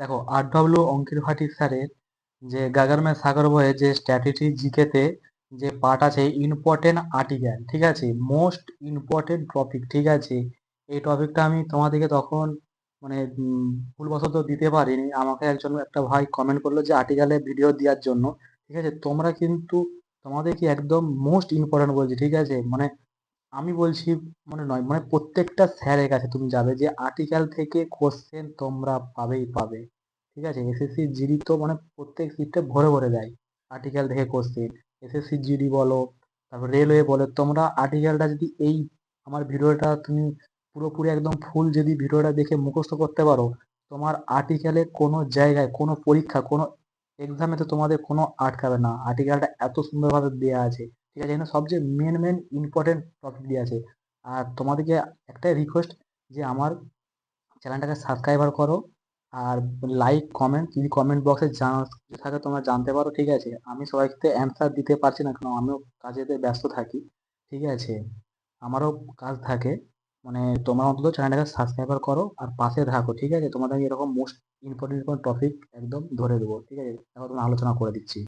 দেখো আর ডব্লিউ অঙ্কিত ভাটি স্যারের যে গাগার ম্যাচ সাগর বয়ে যে স্ট্র্যাটেজি জিকেতে যে পার্ট আছে ইম্পর্টেন্ট আর্টিকেল ঠিক আছে? মোস্ট ইম্পর্টেন্ট টপিক ঠিক আছে? এই টপিকটা আমি তোমাদেরকে তখন মানে ভুলবশত দিতে পারিনি। আমাকে একজন একটা ভাই কমেন্ট করল যে আর্টিকেলে ভিডিও দেওয়ার জন্য, ঠিক আছে? তোমরা কিন্তু তোমাদেরকে একদম মোস্ট ইম্পর্টেন্ট বলছি, ঠিক আছে? মানে আমি বলছি মনে নয় মানে প্রত্যেকটা স্যারের কাছে তুমি যাবে যে আর্টিকেল থেকে কোশ্চেন তোমরা পাবেই পাবে, ঠিক আছে? এসএসসি জিডি তো মানে প্রত্যেক শিফটে ভরে ভরে দেয় আর্টিকেল থেকে কোশ্চেন এসএসসি জিডি বলো, তারপর রেলওয়ে বলো, তোমরা আর্টিকেলটা যদি এই আমার ভিডিওটা তুমি পুরোপুরি একদম ফুল যদি ভিডিওটা দেখে মুখস্থ করতে পারো, তোমার আর্টিকেলে কোনো জায়গায়, কোনো পরীক্ষা, কোনো এক্সামে তো তোমাদের কোনো আটকাবে না। আর্টিকেলটা এত সুন্দরভাবে দেওয়া আছে। ঠিক আছে? এখানে সবচেয়ে মেন মেন ইম্পর্টেন্ট টপিক দিয়ে আছে। আর তোমাদেরকে একটাই রিকোয়েস্ট যে আমার চ্যানেলটাকে সাবস্ক্রাইবার করো আর লাইক কমেন্ট যদি কমেন্ট বক্সে জানা থাকে তোমরা জানতে পারো, ঠিক আছে? আমি সবাইকে অ্যান্সার দিতে পারছি না কারণ আমিও কাজেতে ব্যস্ত থাকি, ঠিক আছে? আমারও কাজ থাকে। মানে তোমরা অন্তত চ্যানেলটাকে সাবস্ক্রাইবার করো আর পাশে থাকো, ঠিক আছে? তোমাদের এরকম মোস্ট ইম্পর্টেন্ট কোনো টপিক একদম ধরে দেবো, ঠিক আছে? এখন তুমি আলোচনা করে দিচ্ছি।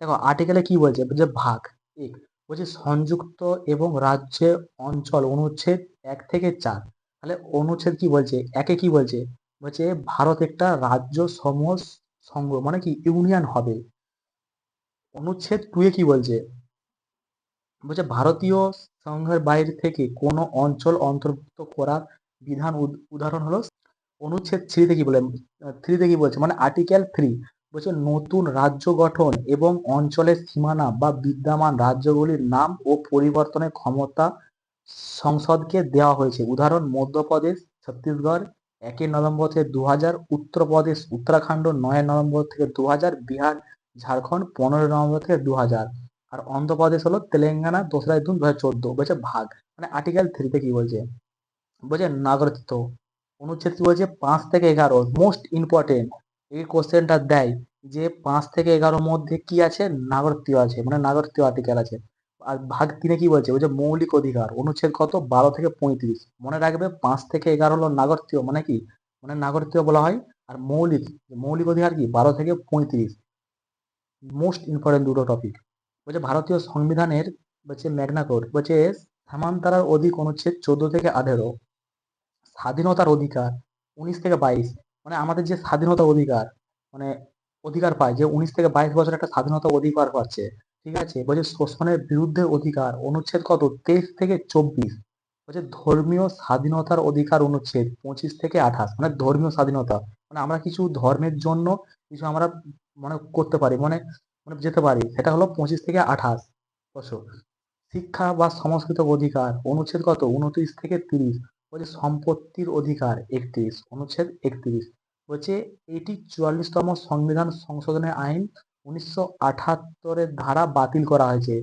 দেখো আর্টিকেলে কি বলছে? যে ভাগ, এক। বলছে সংযুক্ত এবং রাজ্যের অঞ্চল, অনুচ্ছেদ এক থেকে চার। তাহলে অনুচ্ছেদ কি বলছে? একে কি বলছে? বলছে ভারত একটা রাজ্য সমূহ সংঘ মানে কি ইউনিয়ন হবে। অনুচ্ছেদ টু এ কি বলছে? বলছে ভারতীয় সংঘের বাইরে থেকে কোনো অঞ্চল অন্তর্ভুক্ত করার বিধান উদাহরণ হলো, অনুচ্ছেদ থ্রিতে কি বলে, থ্রিতে কি বলছে? মানে আর্টিকেল থ্রি। বলছে নতুন রাজ্য গঠন এবং অঞ্চলের সীমানা বা বিদ্যমান রাজ্যগুলির নাম ও পরিবর্তনের ক্ষমতা সংসদকে দেওয়া হয়েছে। উদাহরণ, মধ্যপ্রদেশ, ছত্তিশগড় একই নভেম্বর থেকে দু হাজার উত্তরপ্রদেশ, উত্তরাখণ্ড, নয় নভেম্বর থেকে দু হাজার বিহার, ঝাড়খণ্ড, পনেরো নভেম্বর থেকে দু হাজার আর অন্ধ্রপ্রদেশ হলো তেলেঙ্গানা, দোসরা জুন দু হাজার চোদ্দ। বলছে ভাগ মানে আর্টিকেল থ্রিতে কি বলছে? বলছে নাগরিকত্ব। অনুচ্ছেদ কি বলছে? পাঁচ থেকে এগারো মোস্ট ইম্পর্টেন্ট এই কোশ্চেনটা দেয় যে পাঁচ থেকে এগারোর মধ্যে কি আছে? নাগরিকত্ব আছে মানে নাগরিকত্ব আর্টিকেল আছে। আর ভাগ তিনে কি বলছে? বলছে মৌলিক অধিকার, অনুচ্ছেদ কত? বারো থেকে পঁয়ত্রিশ। মনে রাখবে পাঁচ থেকে এগারো হলো নাগরিকত্ব মানে কি? মানে নাগরিকত্ব বলা হয়। আর মৌলিক মৌলিক অধিকার কি? বারো থেকে পঁয়ত্রিশ। মোস্ট ইম্পর্টেন্ট দুটো টপিক বলছে ভারতীয় সংবিধানের, বলছে ম্যাগনা কোড, বলছে সামান্তারার অধিক অনুচ্ছেদ চোদ্দ থেকে আঠেরো। স্বাধীনতার অধিকার উনিশ থেকে বাইশ। মানে আমাদের যে স্বাধীনতা অধিকার মানে অধিকার পায়, যে উনিশ থেকে বাইশ বছর একটা স্বাধীনতা অধিকার পাচ্ছে, ঠিক আছে? বলছে শোষণের বিরুদ্ধে অধিকার, অনুচ্ছেদ কত? তেইশ থেকে চব্বিশ। বলছে ধর্মীয় স্বাধীনতার অধিকার অনুচ্ছেদ, পঁচিশ থেকে আঠাশ মানে ধর্মীয় স্বাধীনতা। মানে আমরা কিছু ধর্মের জন্য কিছু আমরা মানে করতে পারি মানে মানে যেতে পারি। সেটা হলো পঁচিশ থেকে আঠাশ বছর। শিক্ষা বা সংস্কৃত অধিকার, অনুচ্ছেদ কত? উনত্রিশ থেকে তিরিশ। বলছে সম্পত্তির অধিকার, একত্রিশ, অনুচ্ছেদ একত্রিশ। বলছে এটি চুয়াল্লিশতম সংবিধান সংশোধনের আইন উনিশশো আঠাত্তরের ধারা বাতিল করা হয়েছে।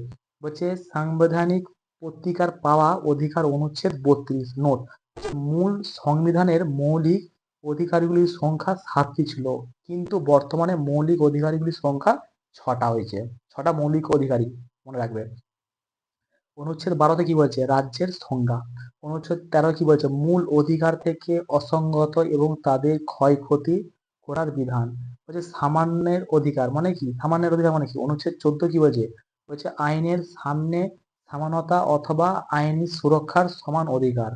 বলছে সাংবিধানিক পত্রিকার পাওয়া অধিকার অনুচ্ছেদ বত্রিশ, নোট। মূল সংবিধানের মৌলিক অধিকারগুলির সংখ্যা সাতটি ছিল, কিন্তু বর্তমানে মৌলিক অধিকারগুলির সংখ্যা ছটা হয়েছে। ছটা মৌলিক অধিকারী মনে রাখবে অনুচ্ছেদ বারোতে কি বলছে? রাজ্যের সংজ্ঞা। অনুচ্ছেদ তেরো কি বলছে? মূল অধিকার থেকে অসঙ্গত এবং তাদের ক্ষয়ক্ষতি করার বিধান। বলছে সামান্যের অধিকার মানে কি? সামান্যের অধিকার মানে কি? অনুচ্ছেদ চোদ্দ কি বলছে? বলছে আইনের সামনে সমানতা অথবা আইনি সুরক্ষার সমান অধিকার।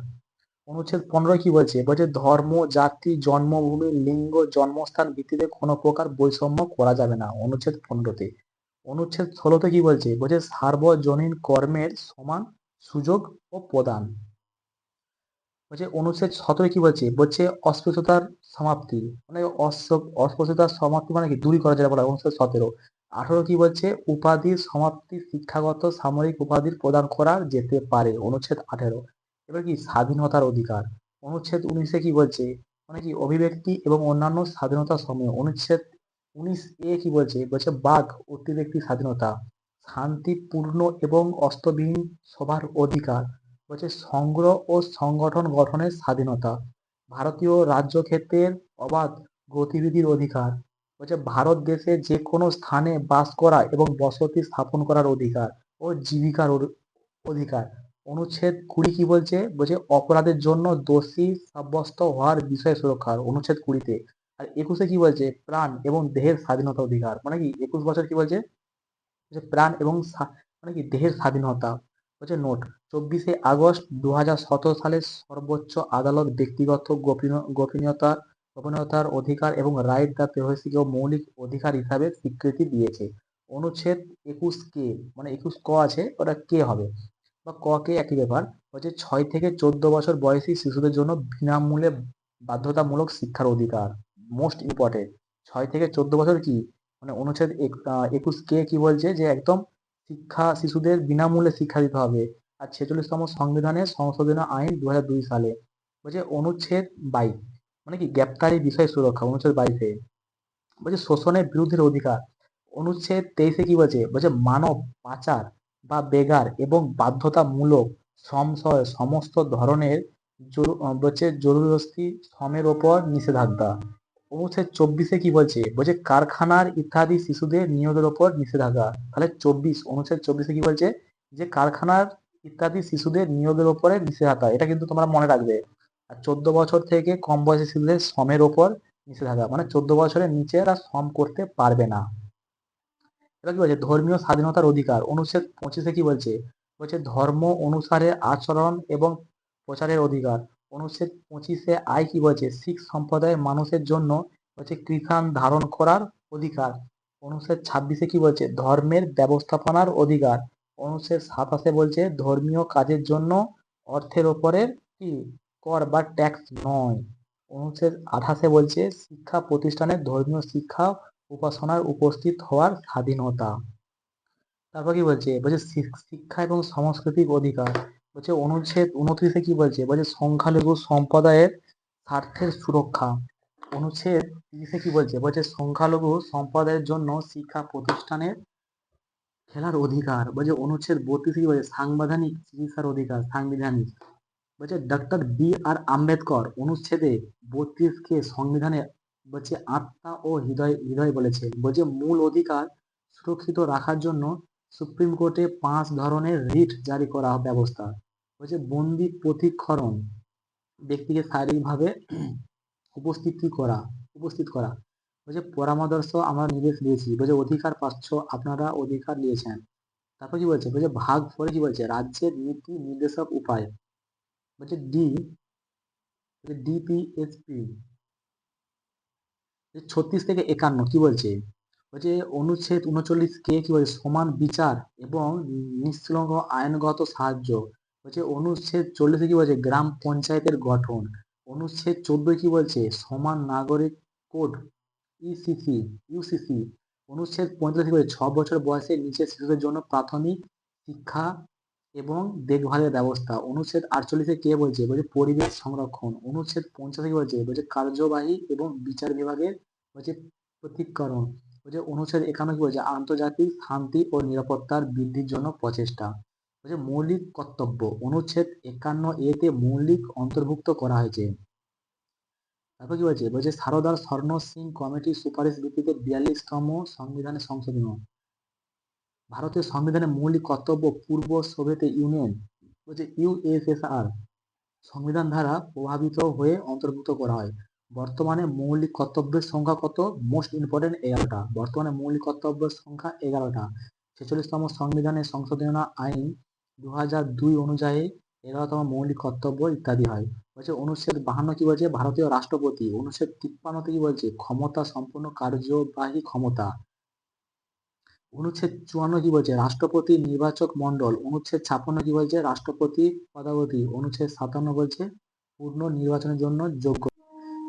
অনুচ্ছেদ পনেরো কি বলছে? বলছে ধর্ম, জাতি, জন্মভূমি, লিঙ্গ, জন্মস্থান ভিত্তিতে কোনো প্রকার বৈষম্য করা যাবে না। অনুচ্ছেদ পনেরোতে অনুচ্ছেদ ষোলোতে কি বলছে? বলছে সার্বজনীন কর্মের সমান সুযোগ ও প্রদান। বলছে অনুচ্ছেদ সতেরো কি বলছে? বলছে অস্পৃশ্যতার সমাপ্তি। মানে অস্পৃশ্যতার সমাপ্তি মানে কি? দূরী করা যেটা বলা অনুচ্ছেদ সতেরো। আঠারো কি বলছে? উপাধির সমাপ্তি শিক্ষাগত সামরিক উপাধির প্রদান করা যেতে পারে। অনুচ্ছেদ আঠেরো। এবার কি? স্বাধীনতার অধিকার। অনুচ্ছেদ উনিশে কি বলছে? মানে কি? অভিব্যক্তি এবং অন্যান্য স্বাধীনতা সমূহ অনুচ্ছেদ উনিশ এ কি বলছে? বলছে, বাঘ অতিব্যক্তি স্বাধীনতা। শান্তিপূর্ণ এবং অস্ত্রবিহীন সবার অধিকার। বলছে সংগ্রহ ও সংগঠন গঠনের স্বাধীনতা। ভারতীয় রাজ্য ক্ষেত্রের অবাধ গতিবিধির অধিকার। বলছে, ভারত দেশে যে কোনো স্থানে বাস করা এবং বসতি স্থাপন করার অধিকার ও জীবিকার অধিকার। অনুচ্ছেদ কুড়ি কি বলছে? বলছে, অপরাধের জন্য দোষী সাব্যস্ত হওয়ার বিষয় সুরক্ষার। অনুচ্ছেদ কুড়িতে। আর একুশে কি বলছে? প্রাণ এবং দেহের স্বাধীনতা অধিকার। মানে কি? একুশ বছর কি বলছে? বলছে প্রাণ এবং মানে কি? দেহের স্বাধীনতা। বলছে নোট, চব্বিশে আগস্ট দু সালে সর্বোচ্চ আদালত ব্যক্তিগত গোপনীয় গোপনীয়তার অধিকার এবং রাইট দ্য প্রাইভেসিকে মৌলিক অধিকার হিসাবে স্বীকৃতি দিয়েছে। অনুচ্ছেদ একুশ কে মানে একুশ ক আছে, ওটা কে হবে? বা ক কে একই ব্যাপার। হচ্ছে ছয় থেকে চোদ্দ বছর বয়সী শিশুদের জন্য বিনামূল্যে বাধ্যতামূলক শিক্ষার অধিকার। মোস্ট ইম্পর্টেন্ট ছয় থেকে চোদ্দ বছর কি? মানে অনুচ্ছেদ এক- একুশ কে কি বলছে যে একদম শিক্ষা শিশুদের বিনামূল্যে শিক্ষা দিতে হবে। আর ছেচল্লিশতম সংবিধানের সংশোধনী আইন দু দুই সালে। বলছে অনুচ্ছেদ বাইশ। মানে কি? গ্রেপ্তারি বিষয় সুরক্ষা, অনুচ্ছেদ বাইশে। বলছে শোষণের বিরুদ্ধের অধিকার। অনুচ্ছেদ তেইশে কি বলছে? বলছে মানব, পাচার বা বেগার এবং বাধ্যতামূলক শ্রম সমস্ত ধরনের বলছে জরুরস্তি শ্রমের ওপর নিষেধাজ্ঞা। অনুচ্ছেদ চব্বিশে কি বলছে? বলছে কারখানার ইত্যাদি শিশুদের নিয়োগের ওপর নিষেধাজ্ঞা। তাহলে চব্বিশ, অনুচ্ছেদ চব্বিশে কি বলছে? যে কারখানার ইত্যাদি শিশুদের নিয়োগের ওপরে নিষেধাজ্ঞা। এটা কিন্তু তোমরা মনে রাখবে। আর চোদ্দ বছর থেকে কম বয়সী শিশুদের শ্রমের ওপর নিষেধাজ্ঞা। মানে চোদ্দ বছরের নিচে এরা শ্রম করতে পারবে না। এবার কি বলছে? ধর্মীয় স্বাধীনতার অধিকার। অনুচ্ছেদ পঁচিশে কি বলছে? বলছে ধর্ম অনুসারে আচরণ এবং প্রচারের অধিকার। অনুচ্ছেদ পঁচিশে আয় কি বলছে? শিখ সম্প্রদায়ের মানুষের জন্য হচ্ছে কৃষাণ ধারণ করার অধিকার। অনুচ্ছেদ ছাব্বিশে কি বলছে? ধর্মের ব্যবস্থাপনার অধিকার। অনুচ্ছেদ সাতাশে বলছে ধর্মীয় কাজের জন্য অর্থের ওপরে কি? কর বা ট্যাক্স নয়। অনুচ্ছেদ আঠাশে বলছে শিক্ষা প্রতিষ্ঠানে ধর্মীয় শিক্ষা উপাসনার উপস্থিত হওয়ার স্বাধীনতা। তারপর কি বলছে? বলছে শিক- শিক্ষা এবং সাংস্কৃতিক অধিকার। বলছে অনুচ্ছেদ উনত্রিশে কি বলছে? বলছে সংখ্যালঘু সম্প্রদায়ের স্বার্থের সুরক্ষা। অনুচ্ছেদ তিরিশে কি বলছে? বলছে সংখ্যালঘু সম্প্রদায়ের জন্য শিক্ষা প্রতিষ্ঠানের খেলার অধিকার। বলছে অনুচ্ছেদ বত্রিশে কি বলছে? সাংবিধানিক চিকিৎসার অধিকার, সাংবিধানিক। বলছে ডক্টর বি আর আম্বেদকর অনুচ্ছেদে বত্রিশকে সংবিধানে বলছে আত্মা ও হৃদয় হৃদয় বলেছে। বলছে মূল অধিকার সুরক্ষিত রাখার জন্য সুপ্রিম কোর্টে পাঁচ ধরনের রিট জারি করা ব্যবস্থা। বলছে বন্দি প্রতিক্ষরণ। ব্যক্তিকে শারীরিকভাবে উপস্থিতি করা? উপস্থিত করা। বলছে পরামর্শ আমরা নির্দেশ দিয়েছি। বলছে অধিকার পাচ্ছ, আপনারা অধিকার নিয়েছেন তারপর কি বলছে? বলছে ভাগ ফলে কি বলছে? রাজ্যের নীতি নির্দেশক উপায়। বলছে ডি ডিপিএসপি ছত্রিশ থেকে একান্ন, কি বলছে? বলছে অনুচ্ছেদ উনচল্লিশ কে কি বলছে সমান বিচার এবং নিঃশৃঙ্খ আইনগত সাহায্য। বলছে অনুচ্ছেদ চল্লিশে কি বলছে? গ্রাম পঞ্চায়েতের গঠন। অনুচ্ছেদ চোদ্দোয় কি বলছে? সমান নাগরিক কোড ইসিসি ইউসিসি অনুচ্ছেদ পঁয়তাল্লিশ বলছে? ছ বছর বয়সের নিচে শিশুদের জন্য প্রাথমিক শিক্ষা এবং দেখভালের ব্যবস্থা। অনুচ্ছেদ আটচল্লিশে কে বলছে? বলছে পরিবেশ সংরক্ষণ। অনুচ্ছেদ পঞ্চাশে কি বলছে? বলছে কার্যবাহী এবং বিচার বিভাগের, বলছে প্রতিকরণ। বলছে অনুচ্ছেদ একান্ন কি বলছে আন্তর্জাতিক শান্তি ও নিরাপত্তার বৃদ্ধির জন্য প্রচেষ্টা। বলছে মৌলিক কর্তব্য, অনুচ্ছেদ একান্ন এতে মৌলিক অন্তর্ভুক্ত করা হয়েছে। তারপর কি বলছে? বলছে, সারদার স্বর্ণ সিং কমিটির সুপারিশ ভিত্তিতে বিয়াল্লিশতম সংবিধানের সংশোধন। ভারতের সংবিধানের মৌলিক কর্তব্য পূর্ব সোভিয়েত ইউনিয়ন, বলছে ইউএসএসআর সংবিধান দ্বারা প্রভাবিত হয়ে অন্তর্ভুক্ত করা হয়। বর্তমানে মৌলিক কর্তব্যের সংখ্যা কত? মোস্ট ইম্পর্টেন্ট এগারোটা। বর্তমানে মৌলিক কর্তব্যের সংখ্যা এগারোটা। ছেচল্লিশতম সংবিধানের সংশোধনা আইন দু হাজার দুই অনুযায়ী এগারোতম মৌলিক কর্তব্য ইত্যাদি হয়। বলছে, অনুচ্ছেদ বাহান্ন কি বলছে? ভারতীয় রাষ্ট্রপতি। অনুচ্ছেদ তিপ্পান্নতে কি বলছে, ক্ষমতা সম্পূর্ণ কার্যবাহী ক্ষমতা। অনুচ্ছেদ চুয়ান্ন কি বলছে? রাষ্ট্রপতি নির্বাচক মন্ডল অনুচ্ছেদ ছাপ্পান্ন কি বলছে? রাষ্ট্রপতি পদাবতী অনুচ্ছেদ সাতান্ন বলছে, পূর্ণ নির্বাচনের জন্য যোগ্য।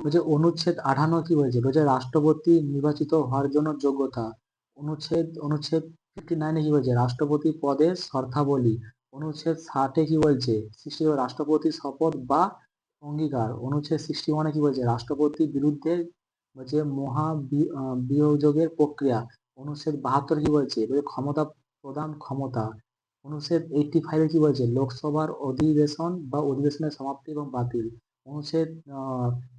বলছে অনুচ্ছেদ আঠান্ন কি বলছে বলছে রাষ্ট্রপতি নির্বাচিত হওয়ার জন্য যোগ্যতা। অনুচ্ছেদ অনুচ্ছেদ ফিফটি নাইনে কি বলছে? রাষ্ট্রপতি পদে শর্তাবলী। অনুচ্ছেদ ষাটে কি বলছে? সৃষ্টি রাষ্ট্রপতি শপথ বা অঙ্গীকার। অনুচ্ছেদ সিক্সটি ওয়ানে কি বলছে? রাষ্ট্রপতির বিরুদ্ধে বলছে মহা বি- আহ, বিয়োজকের প্রক্রিয়া। অনুচ্ছেদ বাহাত্তর কি বলছে? বলছে ক্ষমতা প্রদান ক্ষমতা। অনুচ্ছেদ এইটটি ফাইভে কি বলছে? লোকসভার অধিবেশন বা অধিবেশনের সমাপ্তি এবং বাতিল। অনুচ্ছেদ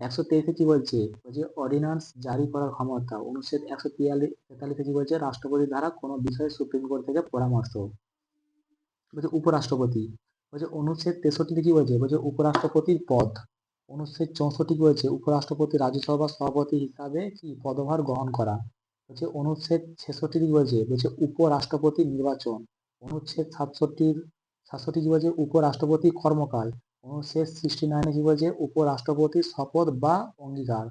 একশো তেইশে বলছে? বলছে অর্ডিন্যান্স জারি করার ক্ষমতা। অনুচ্ছেদ একশো তিয়াল্লিশ, তেতাল্লিশে কি বলছে? রাষ্ট্রপতি দ্বারা কোনো বিষয়ে সুপ্রিম কোর্ট থেকে পরামর্শ। বলছে, উপরাষ্ট্রপতি। বলছে, অনুচ্ছেদ তেষট্টিতে কি বলছে? বলছে, উপরাষ্ট্রপতির পদ। অনুচ্ছেদ চৌষট্টি কি বলছে? উপরাষ্ট্রপতি রাজ্যসভা সভাপতি হিসাবে কি পদভার গ্রহণ করা? বলছে, অনুচ্ছেদ ছেষট্টি কি বলছে? বলছে, উপরাষ্ট্রপতি নির্বাচন। অনুচ্ছেদ সাতষট্টির, সাতষট্টি কি বলছে? উপরাষ্ট্রপতি কর্মকাল। অনুচ্ছেদ সিক্সটি নাইনে কি বলছে? উপরাষ্ট্রপতির শপথ বা অঙ্গীকার।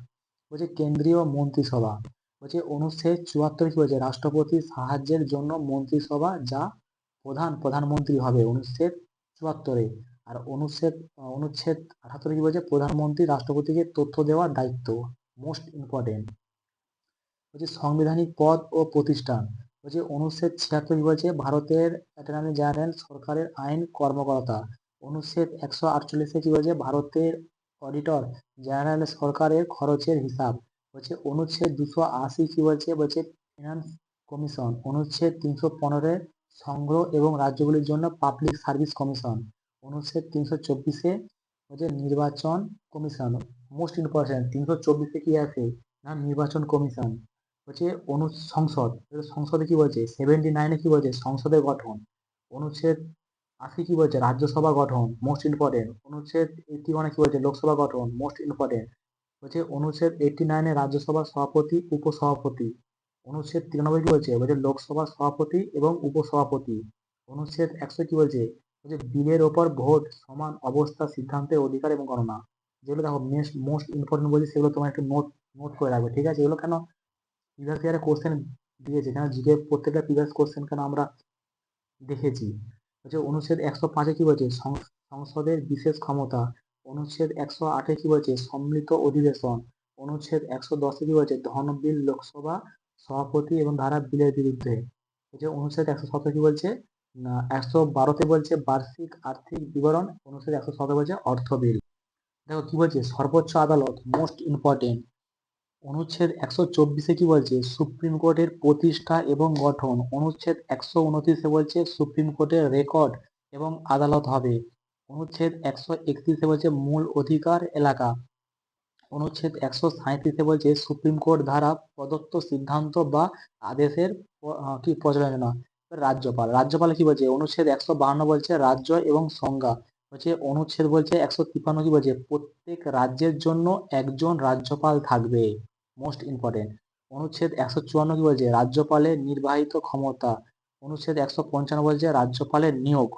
বলছে কেন্দ্রীয় মন্ত্রিসভা। বলছে অনুচ্ছেদ চুয়াত্তর কি বলছে? রাষ্ট্রপতির সাহায্যের জন্য মন্ত্রিসভা যা প্রধান প্রধানমন্ত্রী হবে অনুচ্ছেদ চুয়াত্তরে আর অনুচ্ছেদ অনুচ্ছেদ আঠাত্তরে কি বলছে? প্রধানমন্ত্রী রাষ্ট্রপতিকে তথ্য দেওয়ার দায়িত্ব মোস্ট ইম্পর্টেন্ট বলছে সাংবিধানিক পদ ও প্রতিষ্ঠান। বলছে অনুচ্ছেদ ছিয়াত্তর কি বলছে? ভারতের অ্যাটর্নি জেনারেল সরকারের আইন কর্মকর্তা। অনুচ্ছেদ একশো আটচল্লিশে কি বলছে? ভারতের অডিটর জেনারেল সরকারের খরচের হিসাব। বলছে, অনুচ্ছেদ দুশো আশি কি বলছে? বলছে ফিনান্স কমিশন অনুচ্ছেদ তিনশো পনেরো সংগ্রহ এবং রাজ্যগুলির জন্য পাবলিক সার্ভিস কমিশন অনুচ্ছেদ তিনশো চব্বিশে বলছে, নির্বাচন কমিশন মোস্ট ইম্পর্টেন্ট তিনশো চব্বিশে কি আছে? না, নির্বাচন কমিশন বলছে, অনু, সংসদ। সংসদে কি বলছে? সেভেন্টি নাইনে কি বলছে? সংসদের গঠন। অনুচ্ছেদ আশি কি বলছে? রাজ্যসভা গঠন মোস্ট ইম্পর্টেন্ট অনুচ্ছেদ এইটি ওয়ানে কি বলছে? লোকসভা গঠন মোস্ট ইম্পর্টেন্ট বলছে অনুচ্ছেদ এইটি নাইনে রাজ্যসভার সভাপতি, উপসভাপতি। অনুচ্ছেদ তিরানব্বই কি বলছে? বলছে লোকসভার সভাপতি এবং উপসভাপতি। অনুচ্ছেদ একশো কি বলছে? বলছে বিলের ওপর ভোট সমান অবস্থা সিদ্ধান্তের অধিকার এবং গণনা। যেগুলো দেখো মেস্ট মোস্ট ইম্পর্টেন্ট বলছে, সেগুলো তোমার একটু নোট নোট করে রাখবে, ঠিক আছে? এগুলো কেন প্রিভিয়াস ইয়ারে কোশ্চেন দিয়েছে? কেন জিকে, প্রত্যেকটা প্রিভিয়াস কোশ্চেন কেন আমরা দেখেছি? হচ্ছে অনুচ্ছেদ একশো পাঁচে কি বলছে? সংসদের বিশেষ ক্ষমতা। অনুচ্ছেদ একশো আটে কি বলছে? সম্মিলিত অধিবেশন। অনুচ্ছেদ একশো দশে কি বলছে? ধন বিল লোকসভা সভাপতি এবং ধারা বিলের বিরুদ্ধে। হচ্ছে অনুচ্ছেদ একশো সতেরো কি বলছে? একশো বারোতে বলছে বার্ষিক আর্থিক বিবরণ। অনুচ্ছেদ একশো সতেরো বলছে অর্থ বিল দেখো কি বলছে? সর্বোচ্চ আদালত মোস্ট ইম্পর্টেন্ট। অনুচ্ছেদ একশো চব্বিশে কি বলছে? সুপ্রিম কোর্টের প্রতিষ্ঠা এবং গঠন। অনুচ্ছেদ একশো উনত্রিশে বলছে সুপ্রিম কোর্টের রেকর্ড এবং আদালত হবে। অনুচ্ছেদ একশো একত্রিশে বলছে মূল অধিকার এলাকা। অনুচ্ছেদ একশো সাঁইত্রিশে বলছে সুপ্রিম কোর্ট দ্বারা প্রদত্ত সিদ্ধান্ত বা আদেশের কি প্রচলনা রাজ্যপাল। রাজ্যপাল কি বলছে? অনুচ্ছেদ একশো বাহান্ন বলছে রাজ্য এবং সংজ্ঞা। বলছে অনুচ্ছেদ বলছে একশো তিপ্পান্ন কি বলছে? প্রত্যেক রাজ্যের জন্য একজন রাজ্যপাল থাকবে। মোস্ট ইম্পর্টেন্ট অনুচ্ছেদ একশো চুয়ান্ন কি বলছে? রাজ্যপালের নির্বাহিত ক্ষমতা। অনুচ্ছেদ একশো পঞ্চান্ন বলছে রাজ্যপালের নিয়োগ।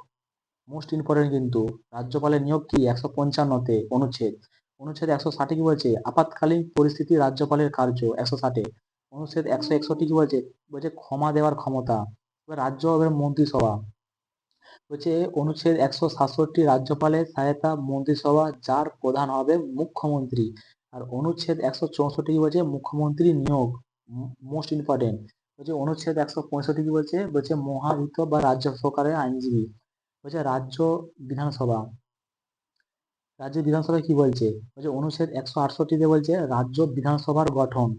মোস্ট ইম্পর্টেন্ট কিন্তু, রাজ্যপালের নিয়োগ কি? একশো পঞ্চান্নতে অনুচ্ছেদ। অনুচ্ছেদ একশো ষাটে কি বলছে? আপাতকালীন পরিস্থিতি রাজ্যপালের কার্য, একশো ষাটে। অনুচ্ছেদ একশো একষট্টি কি বলছে? বলছে ক্ষমা দেওয়ার ক্ষমতা। রাজ্য এবং মন্ত্রিসভা। বলছে অনুচ্ছেদ একশো সাতষট্টি রাজ্যপালের সহায়তা মন্ত্রিসভা, যার প্রধান হবে মুখ্যমন্ত্রী। আর অনুচ্ছেদ একশো চৌষট্টি কি বলছে? মুখ্যমন্ত্রী নিয়োগ মোস্ট ইম্পর্টেন্ট বলছে অনুচ্ছেদ একশো পঁয়ষট্টি কি বলছে? বলছে মহাহিত বা রাজ্য সরকারের আইনজীবী। বলছে রাজ্য বিধানসভা। রাজ্য বিধানসভায় কি বলছে? বলছে অনুচ্ছেদ একশো আটষট্টিতে বলছে রাজ্য বিধানসভার গঠন।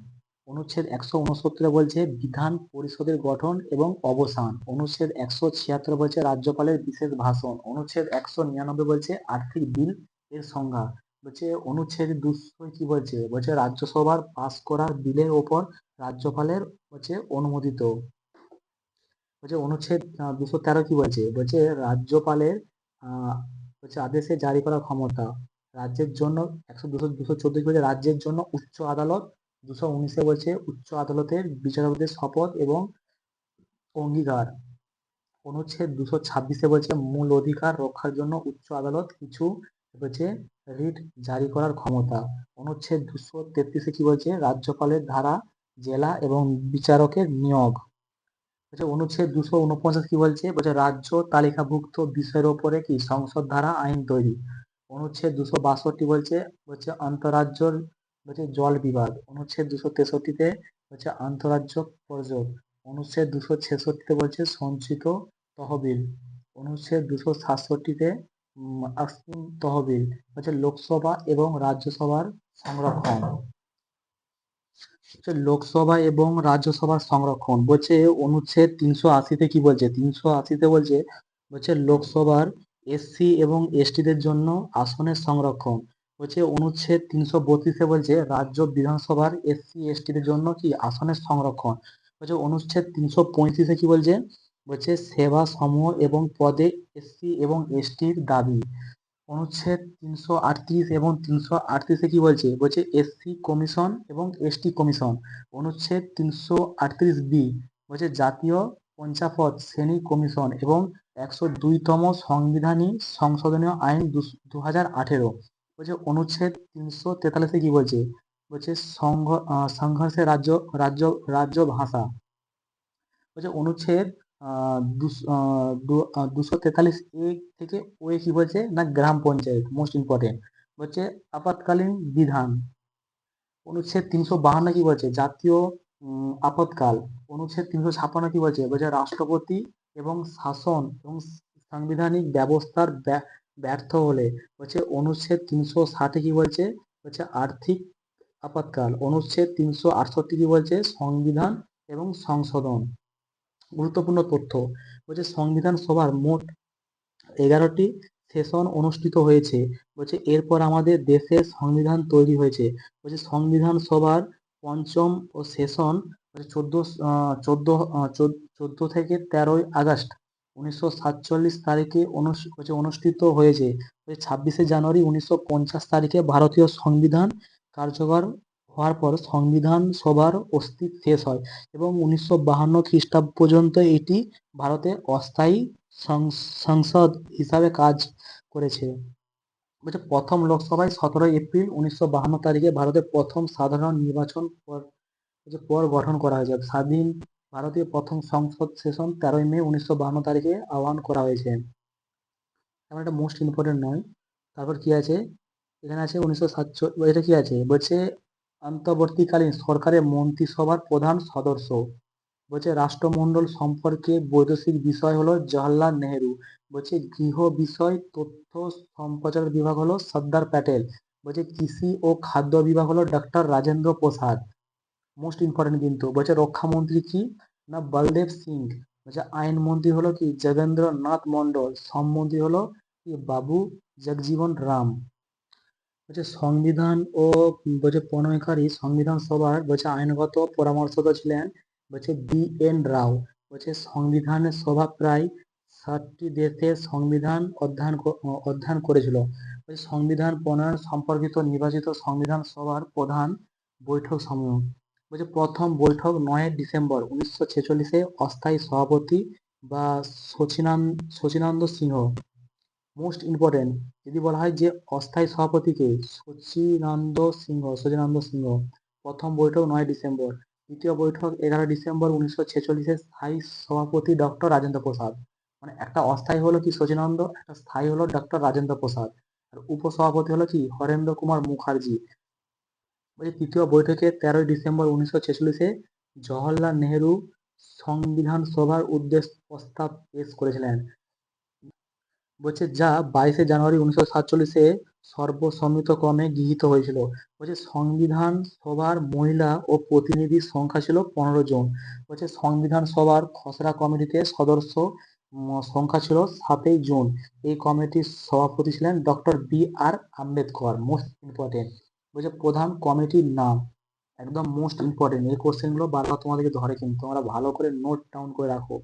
অনুচ্ছেদ একশো উনসত্তরে বলছে বিধান পরিষদের গঠন এবং অবসান। অনুচ্ছেদ একশো ছিয়াত্তর বলছে রাজ্যপালের বিশেষ ভাষণ। অনুচ্ছেদ একশো নিরানব্বই বলছে আর্থিক বিল এর সংজ্ঞা। বলছে, অনুচ্ছেদ দুশো কি বলছে? বলছে, রাজ্যসভার পাস করার বিলের ওপর রাজ্যপালের হচ্ছে অনুমোদিত। বলছে, অনুচ্ছেদ দুশো তেরো কি বলছে? বলছে, রাজ্যপালের হচ্ছে আদেশে জারি করার ক্ষমতা। রাজ্যের জন্য একশো দুশো দুশো চোদ্দ কি বলছে? রাজ্যের জন্য উচ্চ আদালত দুশো উনিশে বলছে, উচ্চ আদালতের বিচারকদের শপথ এবং অঙ্গীকার। অনুচ্ছেদ দুশো ছাব্বিশে বলছে, মূল অধিকার রক্ষার জন্য উচ্চ আদালত কিছু বলছে, রিট জারি করার ক্ষমতা। অনুচ্ছেদ দুশো তেত্রিশে কি বলছে? রাজ্যপালের ধারা, জেলা এবং বিচারকের নিয়োগ। বলছে অনুচ্ছেদ দুশো উনপঞ্চাশ কি বলছে? বলছে, রাজ্য তালিকাভুক্ত বিষয়ের ওপরে কি সংসদ ধারা আইন তৈরি? অনুচ্ছেদ দুশো বাষট্টি বলছে বলছে আন্তরাজ্য বলছে, জল বিবাদ অনুচ্ছেদ দুশো তেষট্টিতে হচ্ছে আন্তরাজ্য পর্যট অনুচ্ছেদ দুশো ছেষট্টিতে বলছে, সঞ্চিত তহবিল। অনুচ্ছেদ দুশো সাতষট্টিতে অসীম তহবিল, হচ্ছে লোকসভা এবং রাজ্যসভার সংরক্ষণ। লোকসভা এবং রাজ্যসভার সংরক্ষণ বলছে অনুচ্ছেদ তিনশো আশিতে কি বলছে? তিনশো আশিতে বলছে বলছে লোকসভার এসসি এবং এসটিদের জন্য আসনের সংরক্ষণ। বলছে অনুচ্ছেদ তিনশো বত্রিশে বলছে, রাজ্য বিধানসভার এসসি, এসটিদের জন্য কি আসনের সংরক্ষণ? বলছে অনুচ্ছেদ তিনশো পঁয়ত্রিশে কি বলছে? বলছে সেবা সমূহ এবং পদে এসসি এবং এসটির দাবি। অনুচ্ছেদ তিনশো আটত্রিশ এবং তিনশো আটত্রিশে কি বলছে? বলছে এসসি কমিশন এবং এসটি কমিশন। অনুচ্ছেদ তিনশো আটত্রিশ বি বলছে জাতীয় পঞ্চাপদ শ্রেণি কমিশন এবং একশো দুইতম সংবিধানী সংশোধনীয় আইন দু হাজার আঠেরো। বলছে অনুচ্ছেদ তিনশো তেতাল্লিশে কি বলছে? বলছে সংঘ আহ, সংঘর্ষের রাজ্য রাজ্য রাজ্য ভাষা। বলছে অনুচ্ছেদ দুশ- তেতাল্লিশ এ থেকে ওয়ে কি বলছে? না গ্রাম পঞ্চায়েত মোস্ট ইম্পর্টেন্ট বলছে আপাতকালীন বিধান অনুচ্ছেদ তিনশো বাহান্ন কি বলছে? জাতীয় উম, অনুচ্ছেদ তিনশো ছাপ্পান্ন কি বলছে? বলছে রাষ্ট্রপতি এবং শাসন এবং সাংবিধানিক ব্যবস্থার ব্য- ব্যর্থ হলে বলছে অনুচ্ছেদ তিনশো ষাটে কি বলছে? বলছে আর্থিক আপাতকাল অনুচ্ছেদ তিনশো আটষট্টি কি বলছে? সংবিধান এবং সংশোধন। গুরুত্বপূর্ণ তথ্য। বলছে, সংবিধান সভার মোট এগারোটি সেশন অনুষ্ঠিত হয়েছে। বলছে, এরপর আমাদের দেশের সংবিধান তৈরি হয়েছে। বলছে, সংবিধান সভার পঞ্চম ও সেশন চোদ্দ চোদ্দ চোদ্দ থেকে তেরোই আগস্ট উনিশশো সাতচল্লিশ তারিখে অনুষ্ঠিত হয়েছে। ছাব্বিশে জানুয়ারি উনিশশো পঞ্চাশ তারিখে ভারতীয় সংবিধান কার্যকর হওয়ার পর সংবিধান সভার অস্তিত্ব শেষ হয় এবং উনিশশো বাহান্ন খ্রিস্টাব্দ পর্যন্ত এটি ভারতে অস্থায়ী সংসদ হিসাবে কাজ করেছে। বলছে প্রথম লোকসভায় সতেরোই এপ্রিল উনিশশো বাহান্ন তারিখে ভারতের প্রথম সাধারণ নির্বাচন পর গঠন করা হয়েছে। স্বাধীন ভারতীয় প্রথম সংসদ সেশন তেরোই মে উনিশশো বাহান্ন তারিখে আহ্বান করা হয়েছে। এমন একটা মোস্ট ইম্পর্টেন্ট নয়। তারপর কি আছে? এখানে আছে উনিশশো সাতচল্লিশ, এটা কি আছে? বলছে অন্তর্বর্তীকালীন সরকারের মন্ত্রিসভার প্রধান সদস্য। বলছে, রাষ্ট্রমণ্ডল সম্পর্কে বৈদেশিক বিষয় হলো জওহরলাল নেহেরু। বলছে, গৃহ বিষয়, তথ্য সম্প্রচার বিভাগ হলো সর্দার প্যাটেল। বলছে, কৃষি ও খাদ্য বিভাগ হলো doctor Rajendra Prasad. Most important কিন্তু, বলছে, রক্ষামন্ত্রী কি না বলদেব সিং? বলছে, আইনমন্ত্রী হলো কি যোগেন্দ্র নাথ মন্ডল শ্রমমন্ত্রী হলো কি বাবু জগজীবন রাম? বলছে সংবিধান ও বলছে প্রণয়নকারী সংবিধান সভার বলছে আইনগত পরামর্শক ছিলেন বলছে বি এন রাও। বলছে সংবিধানের সভা প্রায় ষাটটি দেশের সংবিধান অধ্যয়ন অধ্যয়ন করেছিল। সংবিধান প্রণয়ন সম্পর্কিত নির্বাচিত সংবিধান সভার প্রধান বৈঠক সমূহ। বলছে প্রথম বৈঠক নয় ডিসেম্বর উনিশশো ছেচল্লিশে অস্থায়ী সভাপতি বা সচিনানন্দ সচিনানন্দ সিংহ। মোস্ট ইম্পর্টেন্ট যদি বলা হয় যে অস্থায়ী সভাপতিকে সচিনন্দ সিংহ সচিনানন্দ সিংহ, প্রথম বৈঠক নয় ডিসেম্বর, দ্বিতীয় বৈঠক এগারো ডিসেম্বর উনিশশো ছেচল্লিশে স্থায়ী সভাপতি ডক্টর রাজেন্দ্র প্রসাদ। মানে একটা অস্থায়ী হলো কি সচিনানন্দ একটা স্থায়ী হলো ডক্টর রাজেন্দ্র প্রসাদ। আর উপসভাপতি হলো কি হরেন্দ্র কুমার মুখার্জি। তৃতীয় বৈঠকে তেরোই ডিসেম্বর উনিশশো ছেচল্লিশে জওহরলাল নেহেরু সংবিধান সভার উদ্দেশ্য প্রস্তাব পেশ করেছিলেন। বলছে, যা বাইশে জানুয়ারি উনিশশো সাতচল্লিশে সর্বসম্মতক্রমে গৃহীত হয়েছিল। বলছে, সংবিধান সভার মহিলা ও প্রতিনিধির সংখ্যা ছিল পনেরো জন। বলছে, সংবিধান সভার খসড়া কমিটিতে সদস্য সংখ্যা ছিল সাতই জন। এই কমিটির সভাপতি ছিলেন doctor B R Ambedkar most important বলছে, প্রধান কমিটির নাম। একদম মোস্ট ইম্পর্টেন্ট এই কোশ্চেনগুলো বারবার তোমাদেরকে ধরে কিন্তু তোমরা ভালো করে নোট ডাউন করে রাখো।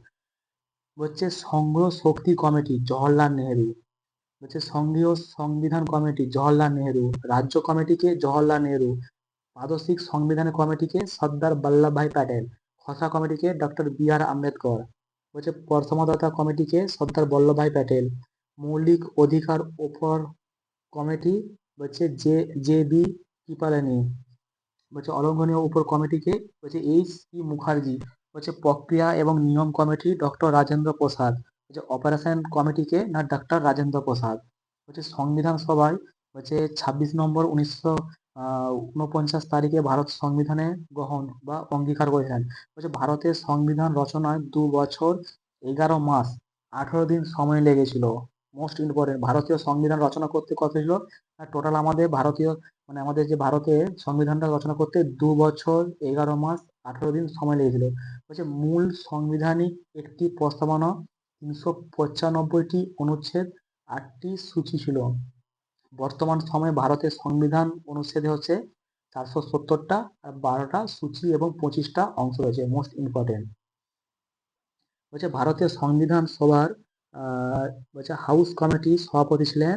হচ্ছে সংঘ শক্তি কমিটি, জওহরলাল নেহেরু। হচ্ছে সংঘীয় সংবিধান কমিটি, জওহরলাল নেহেরু। রাজ্য কমিটিকে জওহরলাল নেহেরু। প্রাদেশিক সংবিধান কমিটিকে সর্দার বল্লভভাই প্যাটেল। খসড়া কমিটিকে ডক্টর বি আর আম্বেদকর। হচ্ছে প্রথমদাতা কমিটিকে সর্দার বল্লভভাই প্যাটেল। মৌলিক অধিকার ওপর কমিটি হচ্ছে জে জে বি কৃপালানি বলছে অলঙ্ঘনীয় উপর কমিটিকে বলছে এইচ সি মুখার্জি। হচ্ছে প্রক্রিয়া এবং নিয়ম কমিটি ডক্টর রাজেন্দ্র প্রসাদ, হচ্ছে অপারেশন কমিটিকে না ডক্টর রাজেন্দ্র প্রসাদ, হচ্ছে সংবিধান সভায় হচ্ছে ছাব্বিশ নম্বর উনিশশো উনপঞ্চাশ তারিখে ভারত সংবিধানে গ্রহণ বা অঙ্গীকার করেছিলেন। হচ্ছে ভারতের সংবিধান রচনায় দু বছর এগারো মাস, আঠারো দিন সময় লেগেছিল। মোস্ট ইম্পর্টেন্ট ভারতীয় সংবিধান রচনা করতে কত ছিল? টোটাল আমাদের ভারতীয় মানে আমাদের যে ভারতের সংবিধানটা রচনা করতে দু বছর এগারো মাস আঠারো দিন সময় লেগেছিল। বলছে, মূল সাংবিধানিক একটি প্রস্তাবনা তিনশো পঁচানব্বইটি অনুচ্ছেদ, আটটি সূচি ছিল। বর্তমান সময়ে ভারতের সংবিধান অনুচ্ছেদে হচ্ছে চারশো সত্তরটা, আর বারোটা সূচি এবং পঁচিশটা অংশ রয়েছে মোস্ট ইম্পর্টেন্ট বলছে ভারতের সংবিধান সভার বলছে হাউস কমিটি সভাপতি ছিলেন,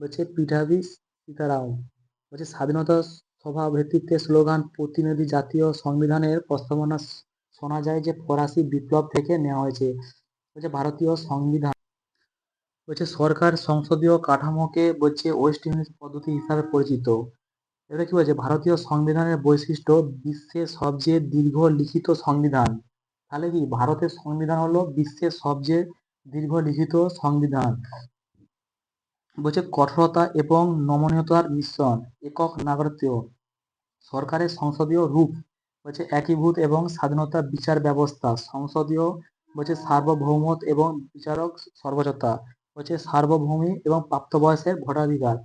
বলছে পিঠাভি সীতারাম। বলছে, স্বাধীনতা সভা ভিত্তিতে স্লোগান, প্রতিনিধি জাতীয় সংবিধানের প্রস্তাবনা শোনা যায় যে ফরাসি বিপ্লব থেকে নেওয়া হয়েছে। বলছে, ভারতীয় সংবিধান বলছে, সরকার সংসদীয় কাঠামোকে বলছে ওয়েস্ট ইন্ডিজ পদ্ধতি হিসাবে পরিচিত। এটা কি বলছে, ভারতীয় সংবিধানের বৈশিষ্ট্য বিশ্বের সবচেয়ে দীর্ঘ লিখিত সংবিধান। তাহলে কি ভারতের সংবিধান হলো বিশ্বের সবচেয়ে দীর্ঘ লিখিত সংবিধান? বলছে কঠোরতা এবং নমনীয়তার মিশ্রণ, একক নাগরিকত্ব, সরকারের সংসদীয় রূপ, বলছে একীভূত এবং স্বাধীনতা বিচার ব্যবস্থা, সংসদীয়, বলছে সার্বভৌমত এবং বিচারক সর্বোচ্চতা বলছে সার্বভৌমি এবং প্রাপ্তবয়সের ভোটাধিকার,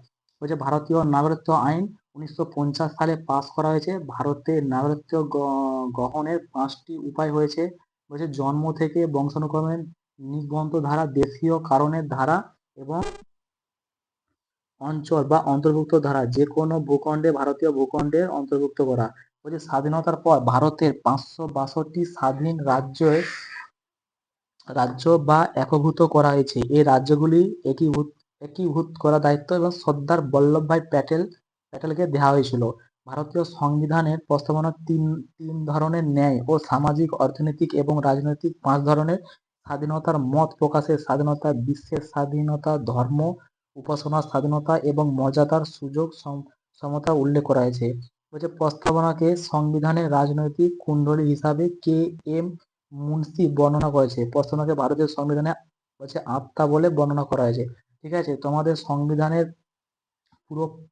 বলছে ভারতীয় নাগরিকত্ব আইন উনিশশো পঞ্চাশ সালে পাশ করা হয়েছে ভারতের নাগরিকত্ব গ্রহণের পাঁচটি উপায় হয়েছে, বলছে জন্ম থেকে বংশানুক্রমের নিবন্ধ ধারা দেশীয় কারণের ধারা এবং অঞ্চল বা অন্তর্ভুক্ত ধারা যে কোনো ভূখণ্ডে, ভারতীয় ভূখণ্ডের অন্তর্ভুক্ত করা। বলছে স্বাধীনতার পর ভারতের পাঁচশো বাষট্টি স্বাধীন রাজ্যের রাজ্য বা একভূত করা হয়েছে। এই রাজ্যগুলি একীভূত একীভূত করার দায়িত্ব এবং সর্দার বল্লভভাই প্যাটেল, প্যাটেলকে দেওয়া হয়েছিল। ভারতীয় সংবিধানের প্রস্তাবনা তিন তিন ধরনের ন্যায় ও সামাজিক, অর্থনৈতিক এবং রাজনৈতিক পাঁচ ধরনের স্বাধীনতার মত প্রকাশের স্বাধীনতা, বিশ্বের স্বাধীনতা, ধর্ম উপাসনার স্বাধীনতা এবং মর্যাদার সুযোগ সম- সমতা উল্লেখ করা হয়েছে। বলছে, প্রস্তাবনাকে সংবিধানের রাজনৈতিক কুণ্ডলী হিসাবে কে এম মুন্সি বর্ণনা করেছে। প্রস্তাবনাকে ভারতীয় সংবিধানে বলছে আত্মা বলে বর্ণনা করা হয়েছে। ঠিক আছে, তোমাদের সংবিধানের পুরো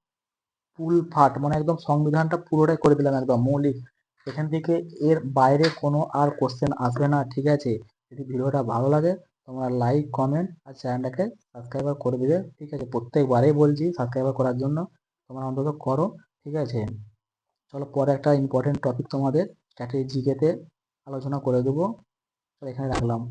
ফুল ফাট মানে একদম সংবিধানটা পুরোটাই করে দিলাম একদম মৌলিক। এখান থেকে এর বাইরে কোনো আর কোশ্চেন আসবে না, ঠিক আছে? যদি ভিডিওটা ভালো লাগে তোমরা লাইক কমেন্ট আর চ্যানেলটাকে সাবস্ক্রাইবার করে দিবে, ঠিক আছে? প্রত্যেকবারেই বলছি সাবস্ক্রাইবার করার জন্য তোমরা অন্তত করো, ঠিক আছে? চলো পরে একটা ইম্পর্টেন্ট টপিক তোমাদের স্ট্র্যাটেজি জিকেতে আলোচনা করে দেবো। এখানে রাখলাম।